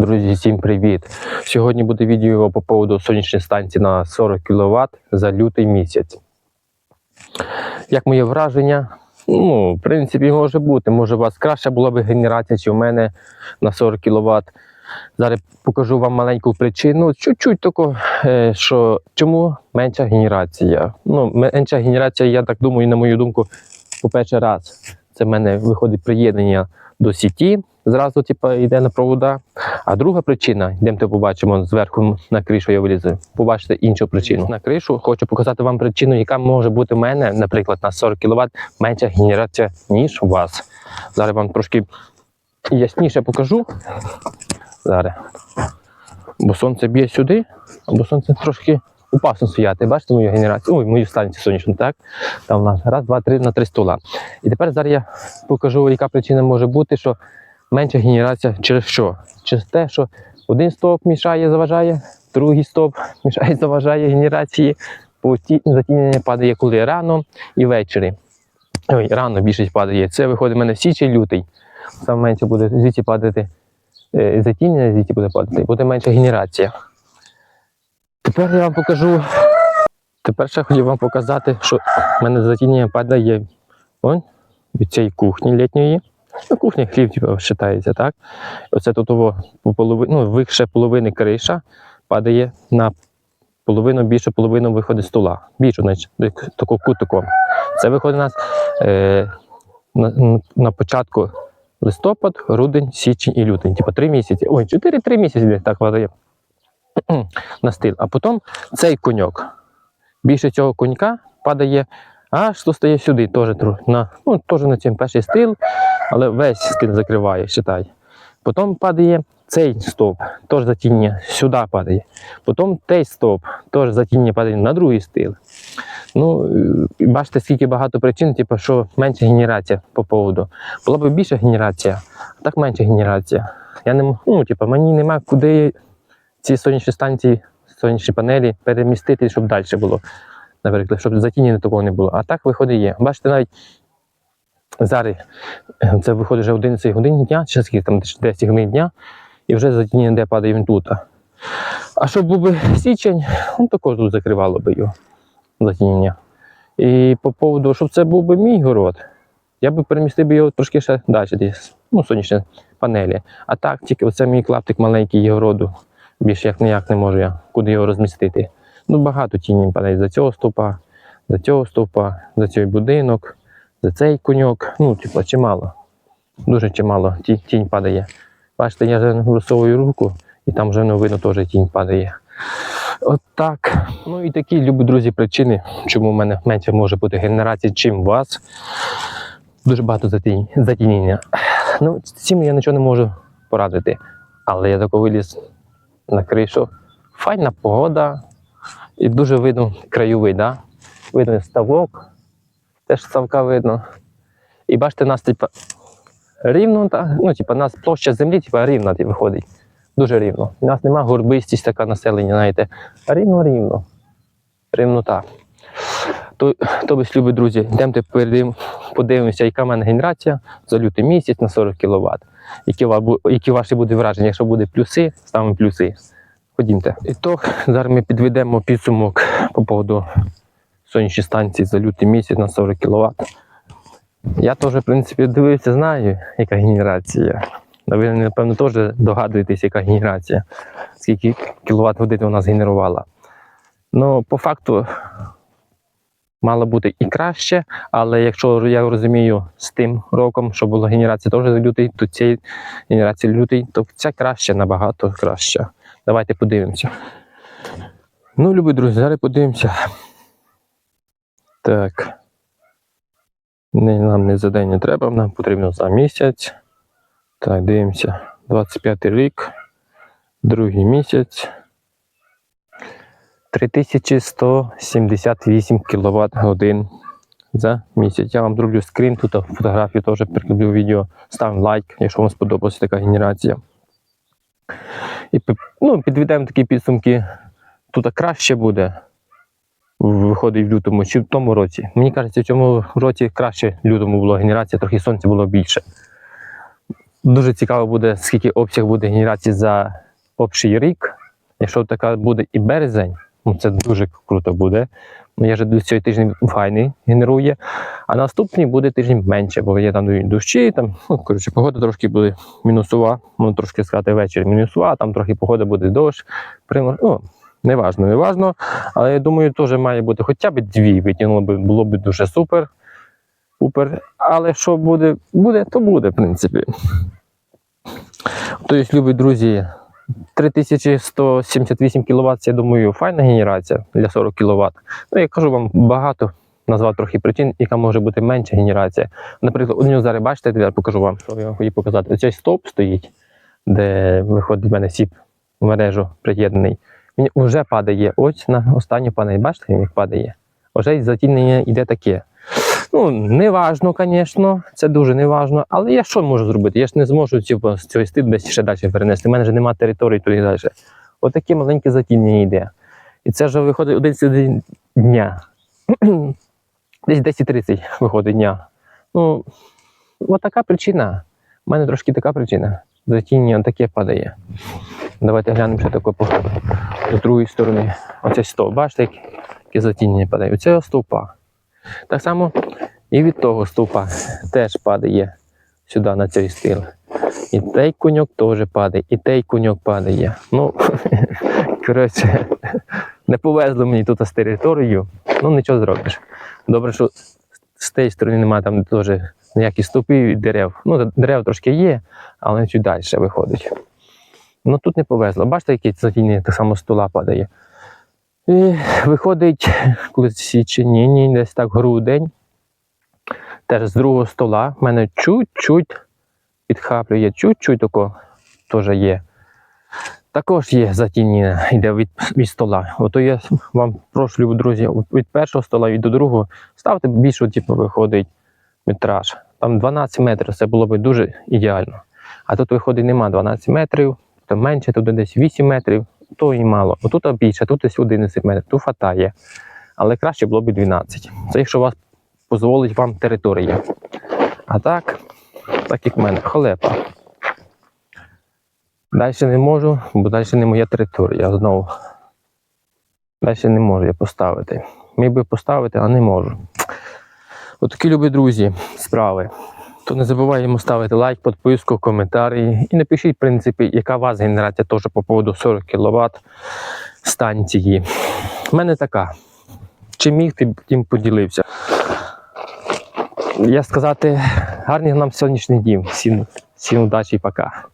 Друзі, всім привіт! Сьогодні буде відео по поводу сонячної станції на 40 кВт за лютий місяць. Як моє враження? Ну, в принципі, може бути. Може, у вас краща була б генерація, чи у мене на 40 кВт. Зараз покажу вам маленьку причину, чуть-чуть таку, е, що чому менша генерація. Ну, менша генерація, я так думаю, на мою думку, по перший раз, це в мене виходить приєднання до сіті, зразу типу, йде на провода. А друга причина, йдемте побачимо зверху на кришу, я вилізу, побачите іншу причину. На кришу хочу показати вам причину, яка може бути в мене, наприклад, на 40 кВт менша генерація, ніж у вас. Зараз вам трошки ясніше покажу. Зараз. Бо сонце б'є сюди, бо сонце трошки опасно стояти. Бачите мою генерацію? Ой, мою станцію сонячну, так? Там у нас раз, два, три на три стола. І тепер зараз я покажу, яка причина може бути, що менша генерація через що? Через те, що один стовп мішає, заважає, другий стовп мішає, заважає генерації, затінення падає коли рано і ввечері. Ой, рано більшість падає. Це виходить в мене в січень лютий. Саме менше буде звідси падати е, затінення, звідси буде падати, буде менша генерація. Тепер я вам покажу. Тепер ще хотів вам показати, що в мене затінення падає он, від цієї кухні літньої. Ну, кухня хлів типу, вважається, так? Оце тут ово, по полови, ну, вище половини криша падає на половину, більше половину виходить стола. Більше, значить, таку кутиком. Це виходить у нас е, на, на початку листопад, грудень, січень і лютий. Типу три місяці. Ой, 4-3 місяці так падає на стил. А потім цей коньок. Більше цього конька падає аж стає сюди, теж на, ну, на цьому перший стил, але весь стил закриває, считай. Потім падає цей стовп, теж затіння сюди падає. Потім цей стовп, теж затіння падає на другий стил. Ну, бачите, скільки багато причин, типу, що менша генерація по поводу. Була б більша генерація, а так менша генерація. Я не ну, типу, мені нема куди ці сонячні станції, сонячні панелі перемістити, щоб далі було. Наприклад, щоб затінення такого не було. А так виходить є. Бачите, навіть зараз е, це виходить вже 11 годин дня, чи скільки там 10 годин дня, і вже затінення де падає він тут. А щоб був би січень, ну також тут закривало би його затінення. І по поводу, щоб це був би мій город, я би перемістив би його трошки ще далі, десь, ну, сонячні панелі. А так, тільки оце мій клаптик маленький городу. Більше як ніяк не можу я куди його розмістити. Ну, багато тіні падає за цього стовпа, за цього стовпа, за цей будинок, за цей коньок. Ну, типу, чимало. Дуже чимало ті- тінь падає. Бачите, я вже висовую руку, і там вже ну, видно теж тінь падає. От так. Ну і такі, любі друзі, причини, чому в мене менше може бути генерації, чим у вас. Дуже багато затінь- затінення. Ну, цим я нічого не можу порадити. Але я тако виліз на кришу. Файна погода. І дуже видно краєвид, да? видно ставок, теж ставка видно. І бачите, нас типа рівно, та, ну, типа, нас площа землі типа, рівна типу, виходить. Дуже рівно. У нас нема горбистість така населення, знаєте. А рівно рівно. Рівнота. То, то ви любі друзі, йдемте подивимося, яка в мене генерація за лютий місяць на 40 кВт. Які, які ваші будуть враження? Якщо буде плюси, ставимо плюси. Ходімте. І то зараз ми підведемо підсумок по поводу сонячної станції за лютий місяць на 40 кВт. Я теж, в принципі, дивився, знаю, яка генерація. Ви, напевно, теж догадуєтесь, яка генерація, скільки кіловат годин вона згенерувала. Ну, по факту, мало бути і краще, але якщо я розумію з тим роком, що була генерація теж лютий, то цієї генерації лютий, то ця краще, набагато краще. Давайте подивимося. Ну, любі друзі, зараз подивимося. Так. Нам не за день не треба, нам потрібно за місяць. Так, дивимося. 25 рік, другий місяць. 3178 кВт годин за місяць. Я вам зроблю скрін, тут фотографію теж прикріплю відео. Ставимо лайк, якщо вам сподобалася така генерація. І ну, підведемо такі підсумки. Тут краще буде. Виходить в лютому, чи в тому році. Мені кажеться, в цьому році краще лютому була генерація, трохи сонця було більше. Дуже цікаво буде, скільки обсяг буде генерації за общий рік. Якщо така буде і березень, ну це дуже круто буде. Ну, я вже до цього тижня файний генерує, а наступний буде тиждень менше, бо є там дощі, там, ну, коротше, погода трошки буде мінусова, ну трошки сказати ввечері мінусова, там трохи погода буде дощ, примор, ну, неважно, неважно. Але я думаю, теж має бути хоча б дві витягнуло було б дуже супер. Супер. Але що буде, буде, то буде, в принципі. Тобто, любі друзі, 3178 кВт, я думаю, файна генерація для 40 кВт. Ну, я кажу вам багато, назвав трохи причин, яка може бути менша генерація. Наприклад, у нього зараз бачите, я покажу вам, що я вам хотів показати. Оцей стовп стоїть, де виходить в мене сіп в мережу приєднаний. Він вже падає. Ось на останню падає. Бачите, він падає. Вже й затінення йде таке. Ну, не важно, звісно, це дуже не важно, але я що можу зробити? Я ж не зможу цього стилю десь ще далі перенести. У мене ж немає території туди далі. Отаке маленьке затінення йде. І це вже виходить 11 дня. Десь 10.30 виходить дня. Ну, от така причина. У мене трошки така причина. Затіння таке падає. Давайте глянемо ще таке по з другої сторони. Оцей стовп. Бачите, як- яке затіння падає. Оцього стовпа. Так само і від того стовпа теж падає сюди на цей стил. І той коньок теж падає, і той коньок падає. Ну, коротше, не повезло мені тут з територією, ну нічого зробиш. Добре, що з тієї сторони немає там теж ніяких стовпів і дерев. Ну, дерев трошки є, але чуть далі виходить. Ну тут не повезло. Бачите, яке затіння так само стола падає. І виходить, коли січень, ні, ні, десь так грудень. Теж з другого стола в мене чуть-чуть підхаплює, чуть-чуть тако теж є. Також є затіння, йде від, від стола. Ото я вам прошу, друзі, від першого стола і до другого ставте більше, типу, виходить метраж. Там 12 метрів, це було б дуже ідеально. А тут виходить нема 12 метрів, то менше, тут десь 8 метрів, то і мало. Отут більше, тут десь 11 метрів, тут хватає. Але краще було б 12. Це якщо вас дозволить вам територія. А так, так як в мене, халепа. Далі не можу, бо далі не моя територія знову. Далі не можу я поставити. Міг би поставити, а не можу. Отакі любі друзі, справи. То не забуваємо ставити лайк, підписку, коментарі. І напишіть, в принципі, яка у вас генерація теж по поводу 40 кВт станції. У мене така. Чи міг, ти тим поділився. Я сказати, гарних нам сьогоднішній дім. Всім, всім удачі і пока.